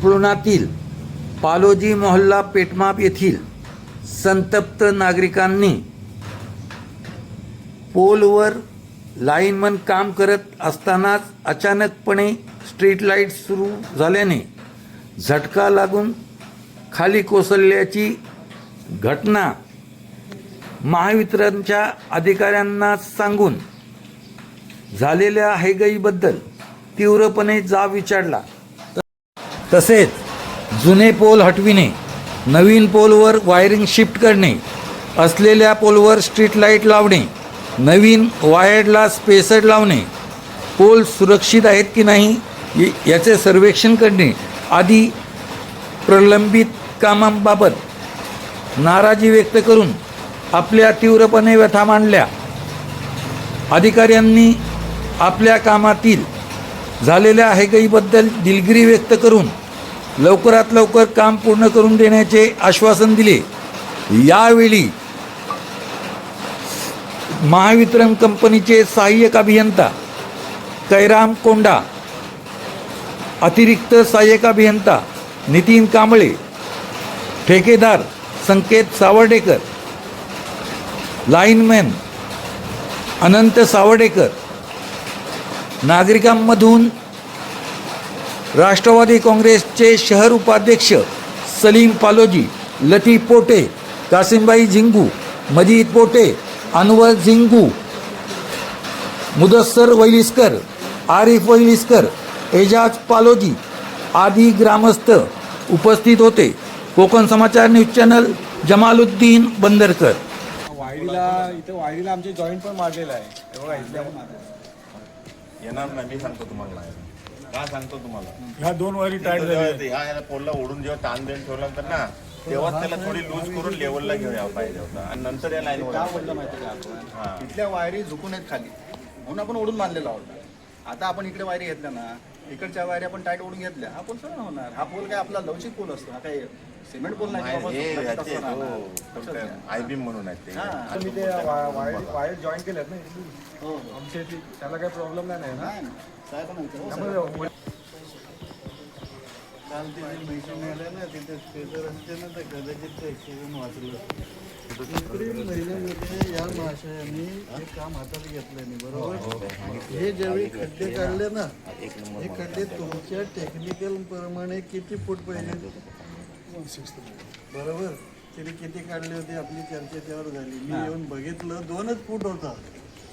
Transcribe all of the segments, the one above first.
चिपळुणातील पालोजी मोहल्ला पेटमाप येथील संतप्त नागरिकांनी पोलवर लाईनमन काम करत असतानाच अचानकपणे स्ट्रीट लाइट सुरू झाल्याने झटका लागून खाली कोसळल्याची घटना महावितरणच्या अधिकाऱ्यांना सांगून झालेल्या हैगईबद्दल तीव्रपणे जाब विचारला. तसेच जुने पोल हटविणे नवीन पोलवर वायरिंग शिफ्ट करणे असलेल्या पोलवर स्ट्रीट लाइट लावणे नवीन वायर्डला स्पेसर लावणे. पोल सुरक्षित आहेत की नाही याचे सर्वेक्षण करणे. आदी प्रलंबित कामांबाबत नाराजी व्यक्त करून आपल्या तीव्रपणे व्यथा मांडल्या. अधिकाऱ्यांनी आपल्या कामातील झालेल्या हैगईबद्दल दिलगिरी व्यक्त करून लवकरात लवकर काम पूर्ण करून देण्याचे आश्वासन दिले. यावेळी महावितरण कंपनीचे सहाय्यक अभियंता कैराम कोंडा अतिरिक्त सहाय्यक अभियंता नितीन कांबळे ठेकेदार संकेत सावर्डेकर लाईनमॅन अनंत सावर्डेकर नागरिकांमधून राष्ट्रवादी काँग्रेसचे शहर उपाध्यक्ष सलीम पालोजी लतीफ पोटे कासिमबाई झिंगू मजीद पोटे अनवर झिंगू मुदस्सर वैलिस्कर आरिफ वैलिस्कर एजाज पालोजी आदी ग्रामस्थ उपस्थित होते. Konkan Samachar news channel Jamaluddin Bandarkar. वायडीला इथं वायडीला आमचे जॉईंट पण मारलेला आहे. येणार नाही मी सांगतो तुम्हाला. नाही का सांगतो तुम्हाला? ह्या दोन वायरी टाईट जेव्हा ते ह्या याला पोलला ओढून जेव्हा ताण देऊन ठेवला तर ना तेव्हाच त्याला थोडी लूज करून लेवलला घेऊन यावं पाहिजे होता. आणि नंतर या लाईन काय बोललं माहिती का आपण? इथल्या वायरी झुकून आहेत खाली. म्हणून आपण ओढून बांधलेला होता आता आपण इकडे वायरी घेतल्या ना इकडच्या वायरी आपण टाईट ओढून घेतल्या हा पोल सरळ होणार हा पोल काय आपला लवचिक पोल असतो हा काय सिमेंट पोल नाही की हे सुकला ह्याचे तसं राहणार. लक्षात घ्या. आय बीम म्हणून आहेत ते हा. तुम्ही ते वायर वायर जॉईन केल्यात ना इथली. हो, हो. आमच्या इथली त्याला काही प्रॉब्लेम नाही ना नाही, नाही. हो, त्यामुळे. काल तिथे मैत्रिणी आल्या ना तिथे स्पेशल असते ना तर कदाचित ते ॲक्सिडेंट वाचलं एप्रिल महिन्यामध्ये या महाशयांनी हे काम हातात घेतलं नाही बरोबर? हे ज्यावेळी खड्डे काढले ना हे खड्डे तुमच्या टेक्निकल प्रमाणे किती फूट पाहिजे बरोबर? तरी किती काढले होते आपली चर्चा त्यावर झाली. मी येऊन बघितलं दोनच फूट होता.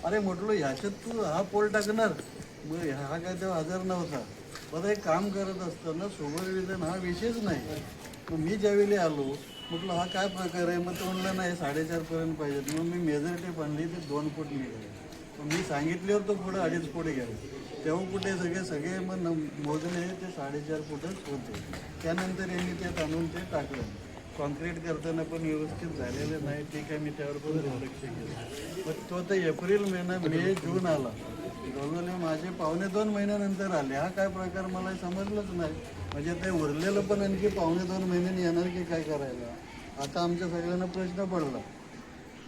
अरे म्हटलं ह्याच्यात तू हा पोल टाकणार? मग हा काय तेव्हा हजर नव्हता. बरं एक काम करत असताना सुपरविजन हा विषयच नाही. मग मी ज्यावेळी आलो म्हटलं हा काय प्रकार आहे मग तो म्हणलं नाही साडेचारपर्यंत पाहिजेत. मग मी मेजर टेप आणली ते दोन फूट निघाले मग मी सांगितल्यावर तो पुढं अडीच फूट गेला. तेव्हा कुठे सगळे सगळे मग न- मोजले ते साडेचार फुटच होते. त्यानंतर यांनी त्यात आणून ते टाकलं. कॉन्क्रीट करताना पण व्यवस्थित झालेलं नाही. ठीक आहे मी त्यावर पण दुर्लक्ष केलं. पण तो तर एप्रिल महिना मे जून आला. जवळजवळ माझे पावणे दोन महिन्यानंतर आले. हा काय प्रकार मला समजलंच नाही. म्हणजे ते उरलेलं पण आणखी पावणे दोन महिन्यांनी येणार की काय करायला? आता आमच्या सगळ्यांना प्रश्न पडला.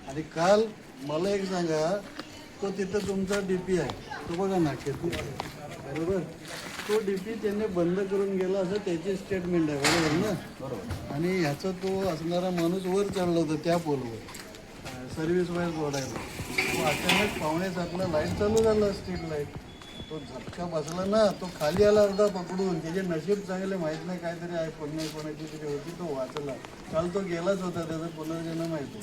आणि काल मला एक सांगा तो तिथं तुमचा डी पी आहे. तो बघा ना किती बरोबर? तो डी पी त्यांनी बंद करून गेला असं त्याची स्टेटमेंट आहे बरोबर ना? बरोबर आणि ह्याचा तो असणारा माणूस वर चढला होता त्या पोलवर सर्व्हिस वाईज ओढायला तो अचानक पावणे सातला लाइट चालू झाला स्ट्रीट लाइट तो झटका बसला ना तो खाली आला अर्धा पकडून. त्याचे नशीब चांगले माहीत नाही काहीतरी आहे पुण्य कोणाची तरी होती तो वाचला. काल तो गेलाच होता त्याचा पुनर्जन्म आहे. तो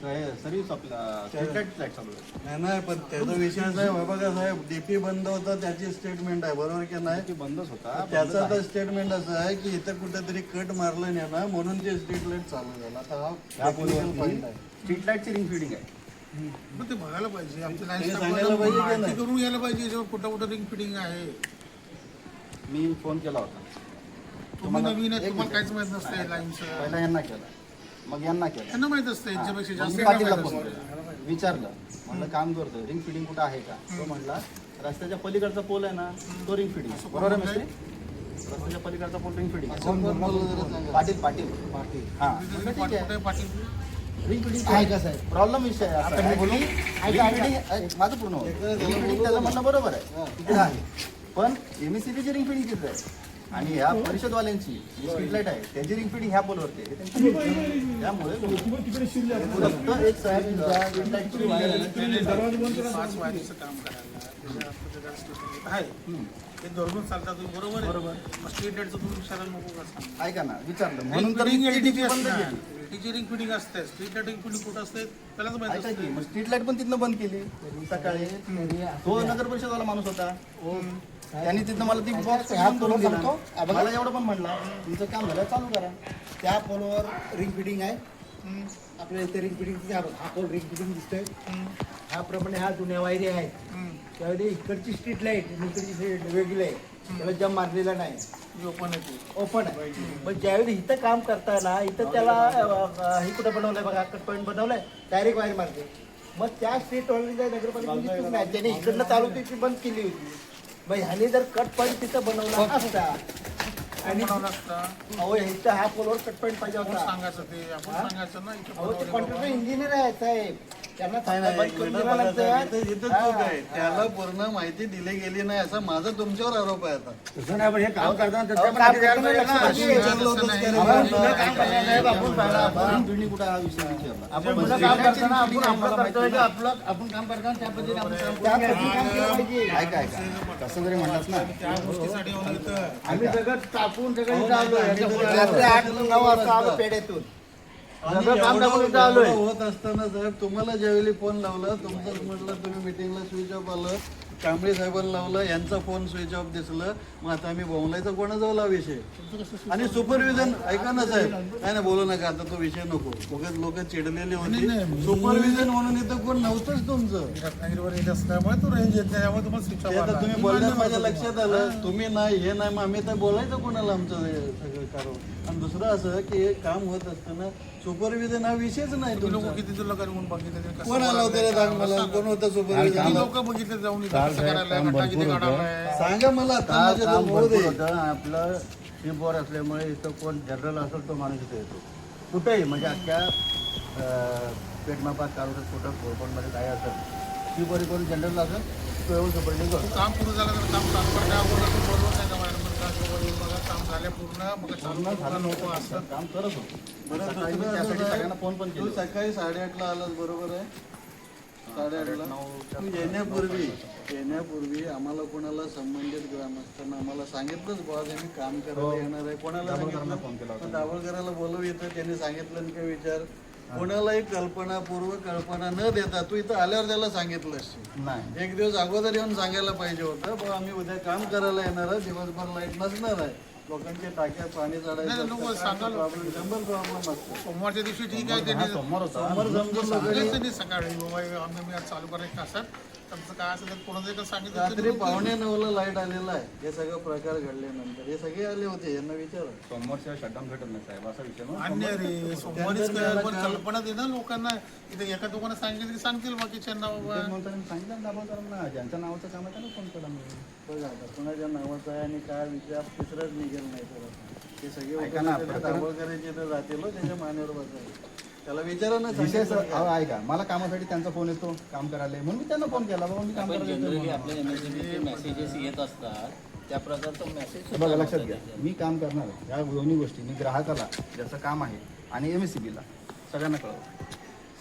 सर्व्हिस आपला चालू आहे नाही नाही पण त्याचा विषय आहे हे बघा साहेब डीपी बंद होता त्याची स्टेटमेंट आहे बरोबर की नाही? ते बंदच होता त्याचा तर स्टेटमेंट असं आहे की इथं कुठेतरी कट मारलं नाही ना म्हणून ते स्ट्रीट लाइट चालू झालं. आता हा technical point आहे. स्ट्रीट लाईटची रिंग फिडिंग आहे. मग ते बघायला पाहिजे आमच्या ते लाईन सांगायला पाहिजे की माहिती नाही? करून यायला पाहिजे जेव्हा कुठं कुठं रिंग फिटिंग आहे. मी फोन केला होता. तुम्ही नवीन आहे तुम्हाला काहीच माहीत नसते लाईनचं पहिला यांना केला. मग यांना केला. त्यांना माहीत असतं यांच्यापेक्षा मग जास्त मी यांना पाटीलला माहीत फोन असतं. केला विचारलं. म्हणलं काम करतो रिंग फिडिंग कुठं आहे का? तो म्हणला रस्त्याच्या पलीकडचा पोल आहे ना तो रिंग फिडिंग बरोबर आहे मिस्त्री? रस्त्याच्या पलीकडचा pole ring feeding. Patil Patil. Patil. हा. म्हणलं ठीक कुठे आहे. पाटील रिंग फिटिंग आहे का साहेब? प्रॉब्लेम विषय आहे असा. आहे की ring fitting- ऐक, माझं पूर्ण होतं. रिंग फिटिंग त्याचं म्हणणं बरोबर आहे. तिकडे आहे. पण एमएससीबीची रिंग फिटिंग तिथे आहे? आणि ह्या परिषदवाल्यांची जी स्ट्रीट लाइट आहे त्यांची रिंग फिटिंग ह्या पोलवरती आहे. हे त्यांची- त्यामुळे फक्त एक साहेब. पाच काम करायला. आहे. ते धरून चालतात तुम्ही बरोबर बरोबर. स्ट्रीट लाईटचं तुम्ही विचारायला नको का सांगू? ऐका ना विचारलं. म्हणून तर बंद असते केली. एलईडीची रिंग फिटिंग असते स्ट्रीट लाइट रिंग फिटिंग कुठं असते त्यालाच माहिती ऐका असते. की मग स्ट्रीट लाइट पण तिथनं बंद केली. सकाळी तो नगर परिषदवाला माणूस होता. त्यांनी तिथनं मला ती बॉक्स करून दिला. मला एवढं पण म्हणला तुमचं काम झालं चालू करा. त्या पोलवर रिंग फिटिंग आहे. आपल्या इथे रिंग फिटिंग हा पोल रिंग फिटिंग दिसतोय? ह्याप्रमाणे ह्या जुन्या वायरी आहेत त्यावेळी इकडची स्ट्रीट लाइट इकडची street वेगळी आहे. त्याला जम मारलेला नाही. ओपन येते ओपन आहे. पण ज्यावेळी इथं काम करताना इथं त्याला हे कुठं बनवलंय बघा कट पॉईंट बनवलंय डायरेक्ट वायर मारते. मग त्या स्ट्रीट चूक नाही त्याने इकडनं चालू ती बंद केली होती. मग ह्याने जर कट पॉईंट तिथं बनवला असता आणि अहो इथं हा पोलवर कट पॉईंट पाहिजे होता. सांगायचं ते? आपण सांगायचं ना इथे कॉन्ट्रॅक्टर. इंजिनियर आहेत साहेब. त्यांना नाही, नाही, करून आहे. त्याला पूर्ण माहिती दिली गेली नाही असा माझा तुमच्यावर आरोप आहे आता. अहो, काम करताना लक्ष पाहिजे. विचारलं होतं की अरे आपण बाबा, जुनं काम करताना साहेब, आपण पाहिलं आपण- रिंग फिटिंग कुठं हा आपण काम करताना आपण आपलं कर्तव्य आपलं आपण काम करताना त्या पद्धतीने आपण काम त्या पद्धतीने काम केलं पाहिजे. ऐका ऐका. कसं जरी म्हणलास ना. इथं आम्ही सगळं टाकून सगळं रात्री आठ नऊ वाजता आलो पेढ्यातून. आणि एवढं- एवढं होत असताना साहेब तुम्हाला ज्यावेळी फोन लावला तुमचं म्हटलं तुम्ही मिटिंगला स्विच ऑफ आलं कांबळे साहेबांना लावलं यांचा फोन स्विच ऑफ दिसलं. मग आता आम्ही बोलायचा कोणाजवळ हा विषय? आणि सुपरविजन ऐका ना साहेब. नाही ना बोलू नका आता तो विषय नको. उगाच लोक चिडलेली होती. सुपरविजन म्हणून इथं कोण नव्हतंच तुमचं. रत्नागिरीवर येत असल्यामुळे तो रेंज येत नाही त्यामुळे तुम्हाला स्विच ते आता तुम्ही बोलण्यात माझ्या लक्षात आलं. तुम्ही नाही हे नाही मग आम्ही तर बोलायचं कोणाला आमचं हे सगळं कारण. आणि दुसरं असं की हे काम होत असताना सुपरविजन हा विषयच नाही तुम्ही लोक तुमचा. किती तुला करून बघितले ते कसं कोण आलं होतं रे सांग. मला कोण होतं किती सुपरविजन लोक बघितले जाऊन इथं? कसं करायला गड्डा किती काढायला सांगा मला आता काल माझ्या काम समोर भरपूर आहे. होतं आपलं शिपवर असल्यामुळे इथं कोण जनरल असेल तो माणूस इथे येतो. कुठेही म्हणजे अख्ख्या अं, पेटमापात तालुक्यात कुठं कोकणमध्ये काय असेल. शिपवर कोण जनरल असेल तो येऊन सुपरविजन करतो. काम पूर्ण झालं तर काम चालू करण्या अगोदर तू बोलवत नाही का मॅडम का सोबत येऊन बघा काम झाले पूर्ण. मग चालू पूर्ण करा झालं नको नव्हतं असं? काम करत होतो. बरं सकाळी मी दुसरं असं त्यासाठी आहे, सगळ्यांना फोन पण तू केले सकाळी साडेआठला आलास बरोबर आहे? साडेआठला? तू येण्यापूर्वी येण्यापूर्वी आम्हाला कोणाला संबंधित ग्रामस्थांना आम्हाला सांगितलंच बुवा आम्ही काम करायला येणार आहे कोणाला सांगितलं? फोन केला. मग दाभोळकराला बोलव इथं त्यांनी सांगितलं आणि काय विचार कोणालाही कल्पना पूर्व कल्पना न देता तू इथं आल्यावर त्याला सांगितलं नाही. एक दिवस अगोदर येऊन सांगायला पाहिजे होतं बुवा आम्ही उद्या काम करायला येणार आहे दिवसभर लाइट नसणार आहे. लोकांच्या टाक्या पाणी प्रॉब्लेम शंभर प्रॉब्लेम असतो सोमवारच्या दिवशी ठीक आहे सोमवार समजून सकाळी चालू करायचं असं. काय असेल तर कोणाचं एका सांगितलं रात्री तरी पावणे नऊला लाइट आलेला आहे. हे सगळं प्रकार घडल्यानंतर. हे सगळे आले होते यांना विचारा. सोमवारच्या शटडाऊन भेटत नाही साहेब. असा विषय ना. अन्य रे सोमवारीच काय पण कल्पना दे ना लोकांना. इथे एका दुकानात सांगितलं की सांगतील बाकीच्यांना बाबा मी सांगितलं दाभोळकरांना ज्यांच्या नावाचं काम आहे त्यांना फोन केला मी बघा आता कोणाच्या नावाचं आहे आणि काय विचार तिसरंच निघेल नाही तर आता. हे सगळे ऐका ना, प्रकरण- दाभोळकरांचे तर जातील हो त्याच्या मानेवर बसायला त्याला विचारा ना? अहो, ऐका मला कामासाठी त्यांचा फोन येतो काम करायला. म्हणून मी त्यांना फोन केला बाबा मी काम करायला येतोय जनरली म्हणून. आपल्या एमएससीबीचे मेसेजेस येत असतात. त्या प्रकारचा मेसेज हे बघा लक्षात घ्या. मी काम करणार आहे. या दोन्ही गोष्टी मी ग्राहकाला ज्याचं काम आहे आणि एम एस सी बीला सगळ्यांना कळवतो.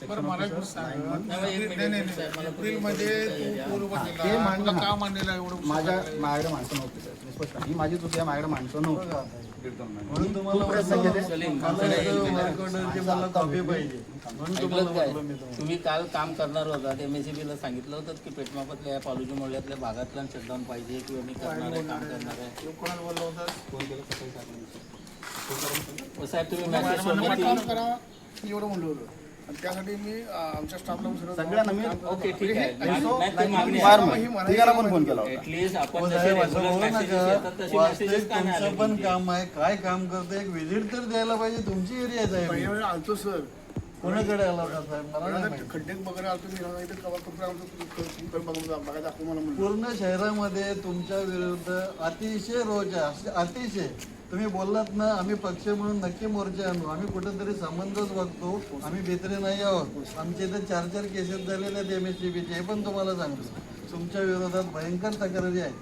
बरं मला एक गोष्ट सांग. नाही नाही नाही एप्रिलमध्ये तू पूर्व ते केला. मान्य तुला आहे. का मांडलेला एवढं माझ्या? माझ्याकडे माणसं नव्हती. सर ही माझी चुकी आहे माझ्याकडे माणसं नव्हती. म्हणून तुम्हाला. मला कॉपी पाहिजे. तुम्ही काल काम करणार होता. एमएससीबीला सांगितलं होतं की पेटमापातल्या या पालुजी मोहल्ल्यातल्या भागातला शटडाऊन पाहिजे किंवा मी करणार आहे काम करणार आहे. तू कोणाला बोललो होतास फोन केला सकाळी सात वाजता. व साहेब तुम्ही मेसेज एवढं म्हणलं होतं. आणि त्यासाठी मी अं, आमच्या स्टाफला सगळ्यांना मी ओके ठीक आहे. नाही, ते मागणी फार आहे मग तिघाला पण फोन केला होता. ऍटलीस्ट आपण हो जसे साहेब, असं रेग्युलर बोलू मेसेजेस नका. येतात तसे वास्तविक मेसेजेस का नाही तुमचं पण काम आहे. काय काम करते एक व्हिजिट तर द्यायला पाहिजे. तुमची एरिया आहे पहिल्या आलतो सर कोणाकडे आला होता साहेब? मला नाही माहिती. खड्डे वगैरे आलो तुम्ही इथे कवा कपडा बघायला दाखवू मला म्हणलं. पूर्ण शहरामध्ये तुमच्या विरुद्ध अतिशय रोज आहे. अस- अतिशय. तुम्ही बोललात ना आम्ही पक्ष म्हणून नक्की मोर्चे आणू. आम्ही कुठेतरी संबंधच बघतो. आम्ही बेतरे नाही आहोत. आमच्या इथे चार चार केसेस झालेले आहेत एम एस हे पण तुम्हाला सांगतो. तुमच्या विरोधात भयंकर तक्रारी आहेत.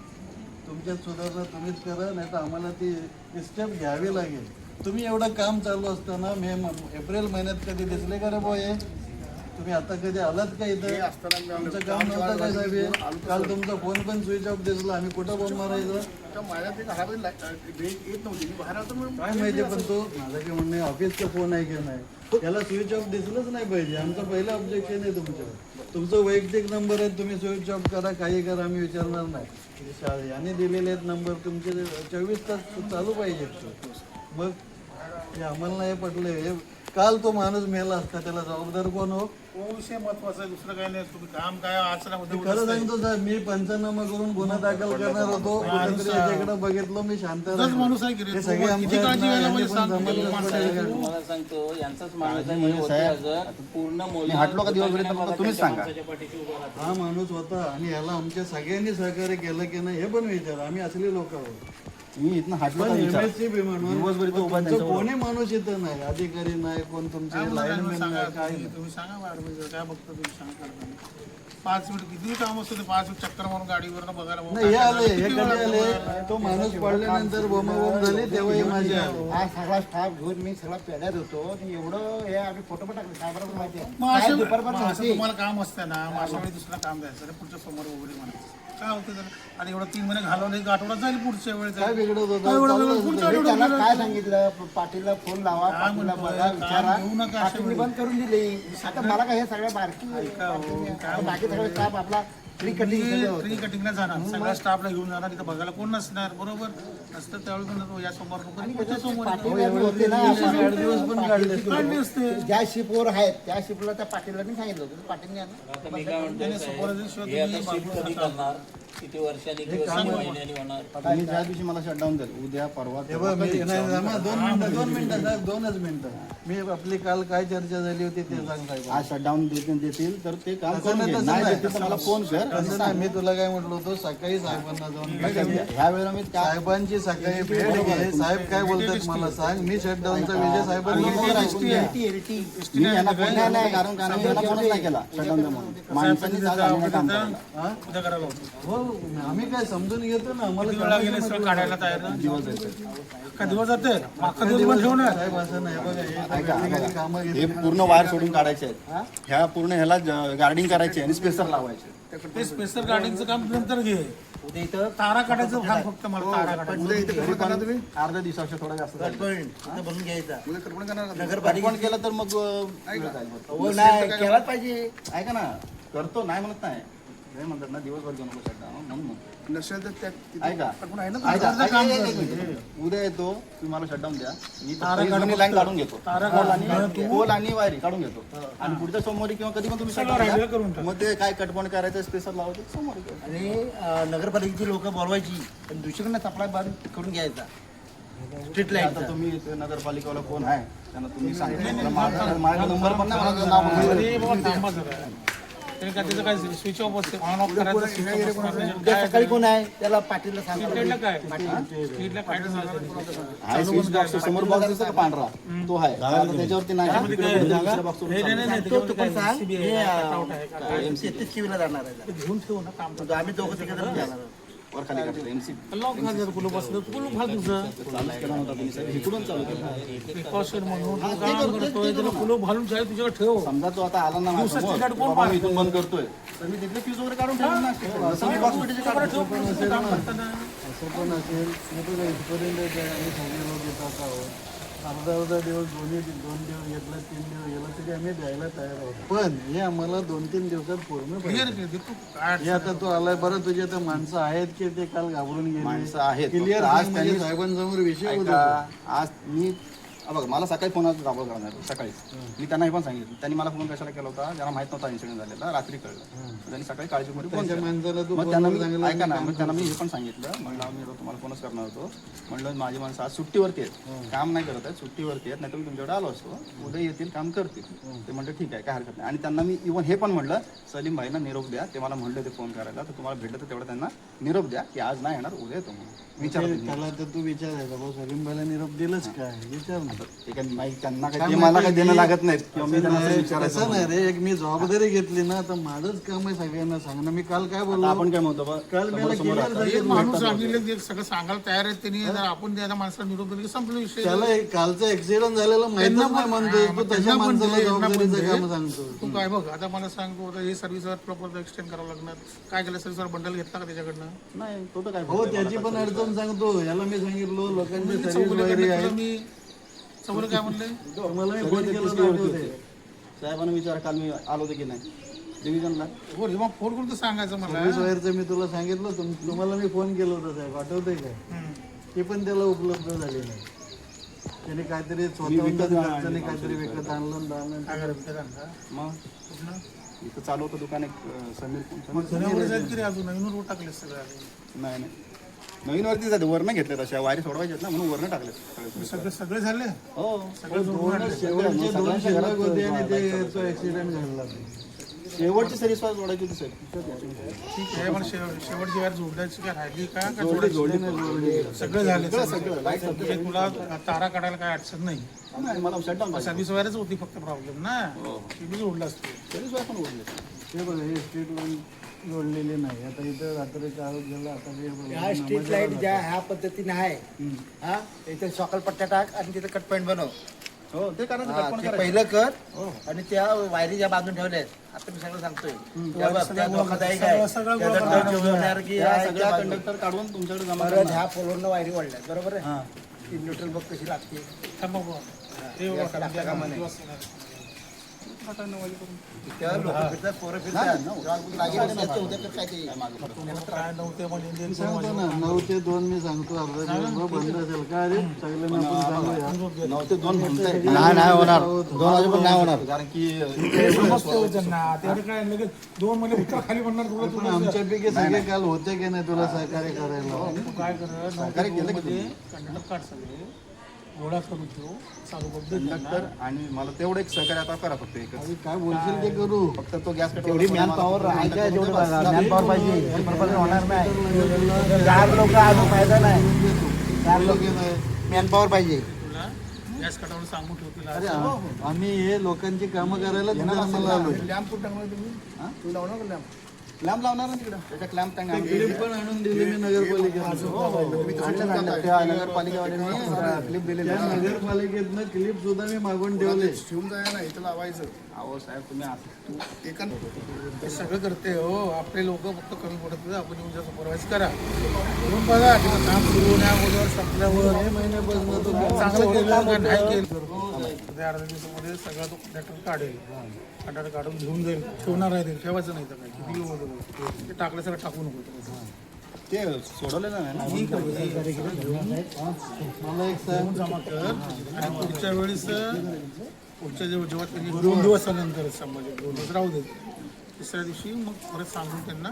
तुमच्यात सुधारणा तुम्हीच करा नाही तर आम्हाला ती स्टेप घ्यावी लागेल. तुम्ही एवढं काम चालू असताना मे म- एप्रिल महिन्यात कधी दिसले का रे बोय तुम्ही आता कधी आलात का इथं? तुमचं काम नव्हतं काय साहेब हे? काल तुमचा फोन पण स्विच ऑफ दिसला. आम्ही कुठं फोन मारायचं? काय माहिती पण तो माझा काय म्हणणं ऑफिसचा फोन आहे की नाही? त्याला स्विच ऑफ दिसलंच नाही पाहिजे. आमचं पहिलं ऑब्जेक्शन आहे तुमच्यावर. तुमचं वैयक्तिक नंबर आहे तुम्ही स्विच ऑफ करा काही करा आम्ही विचारणार नाही. याने दिलेले आहेत नंबर तुमचे चोवीस तास चालू पाहिजेत. मग हे आम्हाला नाही पटलं हे. काल तो माणूस मेला असता त्याला जबाबदार कोण हो? तो विषय महत्त्वाचा आहे? दुसरं काही नाही. तुम्ही काम काय आज ना उद्या खरं सांगतो साहेब मी पंचनामा करून गुन्हा दाखल करणार होतो. कुठेतरी याच्याकडे बघितलं मी शांत राहिलो. माणूस आहे की रे? हे तू? सगळे किती आमच्या काळजी घ्यायला सांग, माणसं? मला सांगतो यांचाच माणूस आहे म्हणजे होते. पूर्ण मी हटलो का तुम्हीच सांगा. हा माणूस होता आणि याला आमच्या सगळ्यांनी सहकार्य केलं की नाही हे पण विचार. आम्ही असले लोक आहोत. मी इथनं म्हणून दिवसभर इथं उभा त्यांच्याबरोबर. कोणी माणूस इथं नाही अधिकारी नाही कोण तुमचे काय म्हणता, सांगा नाही काय तुम्ही नाही तुम्ही सांगा बाहेर म्हणजे काय बघतो तुम्ही सांगा पाच मिनिट किती काम असतं ते पाच मिनिट चक्कर मारून गाडीवर बघायला भाऊ, नाही हे काय आले करणार? हे किती कधी वेळा आले बोलणार? तो माणूस पडल्यानंतर बोमाबोम झाली तेव्हाही माझे आले हा सगळा स्टाफ घेऊन मी सगळा पेड्यात होतो आणि एवढं हे आम्ही फोटो पण टाकले साहेबांना माहिती आहे मग काय असं दुपारपर्यंत मग असं होती. तुम्हाला काम असतं ना मग अशा वेळी दुसरं काम द्यायचं रे पुढच्या समोर वगैरे म्हणायचं काय होतं तर आणि एवढं तीन महिने घालवले एक आठवडा जाईल पुढच्या वेळेस. काय बिघडत होतं? काय एवढं. पुढच्या मी आठवड्यात सांगितलं? पाटीलला फोन लावा काय पाटीलला म्हणतोय? बघा विचारा. घेऊ नका अशा पाटीलने बंद करून दिली. आता मला काय हे सगळ्या बारकी आता बाकी सगळे स्टाफ आपला फ्री कटिंग ट्री कटिंगला जाणार. सगळ्या स्टाफला घेऊन जाणार. तिथं बघायला कोण नसणार बरोबर? नसतं त्यावेळी पण तो या पुढच्या होते ना. आठ दिवस पण काढले काढली असते ज्या शिपवर आहेत त्या शिपला त्या पाटीलला सांगितलं होतं. पाटीलने आता मी काय म्हणतो त्याने साहेब, supervision हे आता शिवाय शिफ्ट तुम्ही कधी करणार? किती वर्षांनी किंवा किती महिन्यांनी होणार? तुम्ही ज्या दिवशी मला शटडाऊन द्याल उद्या परवा हे बघ, मी- नाही, थांबा, दोन मिनिटं दोन मिनिटं साहेब दोनच मिनिटं. मी आपली काल काय चर्चा झाली होती ते सांग साहेब. आज शटडाऊन देतील देतील तर ते काम तसं करून नाही, घे. तसं नाही नाही. देतील तर मला फोन कर. आणि तसं नाही मी तुला काय म्हटलं होतं सकाळी साहेबांना जाऊन भेट घे. ह्या वेळेला मी काय साहेबांची सकाळी भेट घे. साहेब काय बोलतात मला सांग. मी शटडाऊनचा विजय साहेबांना फोन ऐकून घ्या. मी यांना फोन केला नाही. कारण यांना फोनच नाही केला. शटडाऊन द्या म्हणून माणसांनी आज आम्हाला काम करायला हा? उद्या करायला होतं. हो आम्ही काय समजून घेतो ना आम्हाला किती वेळा गेले सगळं काढायला तयार? ना का दिवस जाते अख्खा दिवस पण ठेवणार साहेब असं नाही. बघा हे कामं हे पूर्ण वायर सोडून काढायचे आहेत. ह्या पूर्ण ह्याला गार्डिंग करायचे आणि स्पेसर लावायचे ते स्पेशल गार्डिंगचं काम नंतर घे. उद्या इथं तारा काढायचं भाग फक्त मला तारा काढायचं. उद्या इथे कधी करणार तुम्ही? अर्ध्या दिवसापेक्षा थोडा जास्त झालं. घ्यायचा. नगरपालिका केलं तर मग अं, हो नाही केलाच पाहिजे. ऐका ना. करतो नाही म्हणत नाही. हे म्हणतात ना दिवसभर घेऊ नको म्हणून म्हणतो. नसेल तर त्या ऐका आहे ना ऐका, तुमचं ऐका, काम एक- करतो. एक मिनिट. उद्या येतो तुम्ही मला शटडाऊन द्या मी तारा काढून लाईन काढून घेतो तारा पोल काढून आणि पोल आणि वायरी काढून घेतो आणि पुढच्या सोमवारी किंवा कधी पण तुम्ही सगळं shutdown राहिलेलं द्या. करून टाक. मग ते काय कटपण करायचं स्पेसर लावायचं सोमवारी करू. आणि अं, नगरपालिकेची लोक बोलवायची आणि दुसरीकडनं सप्लाय बंद करून घ्यायचा स्ट्रीट लाइट आता तुम्ही नगरपालिकेवाला कोण आहे त्यांना तुम्ही सांगितलं माझा माझा नंबर पण नाही मला नाव पण नाही. अरे बाबा थांबा जरा. काय त्याचं काय स्विच ऑफ असते ऑन ऑफ करायचं off असतं. उद्या सकाळी कोण आहे? त्याला पाटीलला स्ट्रीटला सांगा काय? स्ट्रीटला काय स्विच बॉक्स समोर बॉक्स दिसतो का पांढरा? तो आहे. आता त्याच्यावरती नाही. दुसऱ्या box वर तो पण सांग हे. तेहतीस जाणार आहे. घेऊन ठेवू ना काम तो आम्ही दोघं तिकडे जाणार आहोत. वर खाली करतो एमसी लॉक घाल जर कुलूप असलं कुलूप घाल तुझं चालू केला नव्हता तुम्ही साहेब इकडून चालू केला? प्रिकॉशन म्हणून. तू काम करतोय त्याला कुलूप घालून जाय तुझ्याकडे ठेव. समजा तो आता आला ना माझ्या दिवसाची समोर, गाडी कोण बाबा मी इथून बंद करतोय. तर मी तिथले फ्यूज वगैरे काढून ठेवून ना. जसं मी box पेटीचे काढतो. ठेव पण नसेल काम करताना. असं पण असेल नाही तर इथपर्यंत येत आहे आम्ही सगळे लोक येतात आहोत अर्धा अर्धा दिवस दोन्ही दोन दिवस घेतला तीन दिवस गेला तरी आम्ही द्यायला तयार आहोत पण हे आम्हाला दोन तीन दिवसात पूर्ण पाहिजे. हे आता तू आलाय बरं तुझे तर माणसं आहेत की ते काल घाबरून गेले माणसं आहेत. क्लिअर फक्त आज सांग म्हणजे त्यांनी- साहेबांसमोर विषय होत ऐका, होता. आज मी हा बघा मला सकाळी फोन दाबळ करणार सकाळी. मी त्यांना हे पण सांगितलं. त्यांनी मला फोन कशाला केला होता? ज्यांना माहीत नव्हता इन्सिडेंट झालेला रात्री कळलं. त्यांनी सकाळी फोन त्यांच्या माणसाला तू मग त्यांना मी ऐका ना मग त्यांना मी हे पण सांगितलं. म्हणलं मी आता तुम्हाला फोनच करणार होतो. म्हणलं माझी माणसं आज सुट्टीवरती आहेत. काम नाही करत आहेत सुट्टीवरती आहेत नाही तर मी तुमच्याकडे आलो असतो. उद्या येतील काम करतील. ते म्हणलं ठीक आहे काय हरकत नाही. आणि त्यांना मी इव्हन हे पण म्हणलं सलीम भाईना निरोप द्या. ते मला म्हणलं ते फोन करायला. तर तुम्हाला भेटलं तर तेवढं त्यांना निरोप द्या की आज नाही येणार उद्या येतो म्हणून. विचार त्याला तर तू विचारायचा भाऊ सलीम भाईला निरोप दिलंच काय? विचार ना. ते काय नाही त्यांना काही ते मला काही देणं लागत नाहीत. किंवा मी त्यांना असं विचारायचं तसं नाही रे. एक मी जबाबदारी घेतली ना तर माझंच काम आहे सगळ्यांना सांगणं. मी काल काय बोललो? आपण काय म्हणतो बा, काल समोर- समोर आता. सांगितलं. माणूस सगळं सांगायला तयार आहेत त्यांनी जर आपण त्या माणसाला निरोप दिला की संपला विषय. त्याला एक कालचा ऍक्सिडेंट झालेला माहितच त्यांना नाही पण- म्हणतोय. हा, तू मग त्याच्या त्यांना पण माणसाला दे, यांना पण जबाबदारीचं दे. काम सांगतो. तू काय बघ आता मला सांगतो आता हे सर्व्हिसवर प्रॉपर एक्सटेंड करावं लागणार. काय केलं सर्व्हिसवर बंडल घेतला का त्याच्याकडनं? नाही तो तर काय हो त्याची पण अडचण सांगतो. याला मी सांगितलो लोकांची सर्व्हिस चौगुले वगैरे आहे मी चौगुले काय म्हणले? फोन केला होता. साहेबांना विचार काल मी आलो होतो की नाही. डिव्हिजनला. हो मग फोन करून तर सांगायचं मला मी तुला सांगितलं तुम- तुम्हाला मी फोन केला होता साहेब. आठवतंय काय. ते पण त्याला उपलब्ध झाले नाही त्याने काहीतरी खर्चाने काहीतरी विकत आणलं आणि आणलं. मग? इथं चालू होतं दुकान एक समीर मग टाकले सगळं नाही नाही. नवीन वरती जाते वरनं घेतले तशा वायरी सोडवायचे ना म्हणून वरनं टाकले सगळे. सगळे सगळे झाले हो. शेवटचे ते तो ऍक्सिडेंट सर्व्हिस वायर जोडायची होती ठीक आहे पण शेव- शेवटची वायर जोडायची काय राहिली का? का जोडायची? सगळं झाले सगळं म्हणजे तुला तारा काढायला काय अडचण नाही. नाही मला शटडाऊन पाहिजे होती फक्त प्रॉब्लेम ना. ती बी जोडला असतो सर्व्हिस वायर पण ओढले ते बघा हे स्ट्रीट लाईन जोडलेली नाही. आता इथं रात्रीचा आरोप झाला आता हे. ह्या स्ट्रीट लाइट ज्या ह्या पद्धतीने आहे हा इथे सॉकल पट्ट्या टाक आणि तिथे कट पॉईंट बनव. हो ते करायचं हा, ते पहिलं कर आणि त्या वायरी ज्या बांधून ठेवल्या आहेत आता मी सगळं सांगतोय. त्या बघ, त्या धोकादायक आहे. सगळं त्या दंड ठेवणार की त्या आहे, सगळ्या त्या बाजूला. कंडक्टर काढून तुमच्याकडे जमा परत करणार. ह्या पोलवरनं वायरी वाढल्यात बरोबर आहे? ती न्यूट्रल बघ कशी लागते? या सगळ्या बघा, कामाने. दिवस येणार. त्या लोक फिरतात पोरं फिरतात. तेव्हा लागेल आणि त्याचं उद्या तर काय ते? काय नव्हते म्हणजे इंडियन सांगतो ना नऊ ते दोन मी सांगतो बंद असेल काय रे? नऊ ते दोन म्हणताय. नाही नाही होणार. दोन वाजेपर्यंत नाही होणार. कारण की काय लगेच दोन महिने उत्तर खाली म्हणणार तुला पण आमच्यापैकी सगळे. काल होते की नाही तुला सहकार्य करायला? काय कर सहकार्य केलं की काढ सगळे. गोळा करून ठेव चालू कंडक्टर आणि मला तेवढं एक सहकार्य आता करा फक्त एकच. काय बोलशील ते करू. फक्त तो गॅस तेवढी मॅन पॉवर जेवढं मॅन पॉवर पाहिजे. होणार नाही. चार लोक आणून फायदा नाही. चार लोक. मॅन पॉवर पाहिजे. तुला गॅस सांगून ठेवतील अरे आम्ही हे लोकांची कामं करायला लॅम्प कुठं टाकणार तुम्ही? तुम्ही लावणार का लॅम्प? लॅम्प लावणार ना तिकडं? त्याच्या लॅम्प टँक क्लिप पण आणून दिली मी नगरपालिकेत त्या नगरपालिकेवाल्यांनी क्लिप दिलेली नगरपालिकेतनं क्लिप सुद्धा मी मागून ठेवले. ठेवून जाय ना इथं लावायचं. अहो साहेब तुम्ही असं एका ते सगळं करते हो. आपले लोक फक्त कमी पडत नाही. आपण येऊन सुपरवाइज करा. म्हणून बघा तिथं काम सुरू होण्या अगोदर संपल्यावर मे महिन्यापासून तो चांगलं केलं का नाही केलं. त्या अर्ध्या दिवसामध्ये सगळा तो कंडक्टर काढेल. कंडक्टर काढून घेऊन जाईल. ठेवणार आहे ते. ठेवायचं नाही तर काय किती वेळ होतं ते? टाकलं सगळं टाकू नको ते. ते सोडवलेलं नाही ना? ठीक आहे. जमा कर. आणि पुढच्या वेळेस पुढच्या जेव्हा जेव्हा त्यांनी दोन दिवसानंतर समजा दोन दिवस राहू दे. तिसऱ्या दिवशी मग परत सांगून त्यांना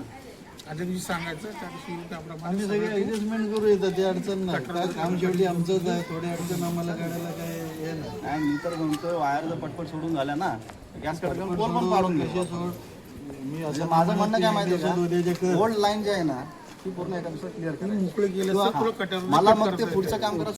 आदल्या दिवशी सांगायचं त्या दिवशी त्याप्रमाणे आम्ही सगळे ऍडजस्टमेंट करू येतात ते अडचण नाही. काय काम शेवटी आमचंच आहे थोडी अडचण आम्हाला काढायला काय हे नाही. नाही मी तर म्हणतो वायर जर पटपट सोडून झाल्या ना. गॅसकडे पण पाडून घे सोड मी म्हणजे असं माझं म्हणणं काय माहिती आहे. का? ओल्ड लाईन जी आहे ना ती पूर्ण एका दिवसात क्लिअर मोकळे केले तर तुला कटर मला मग ते पुढचं काम करा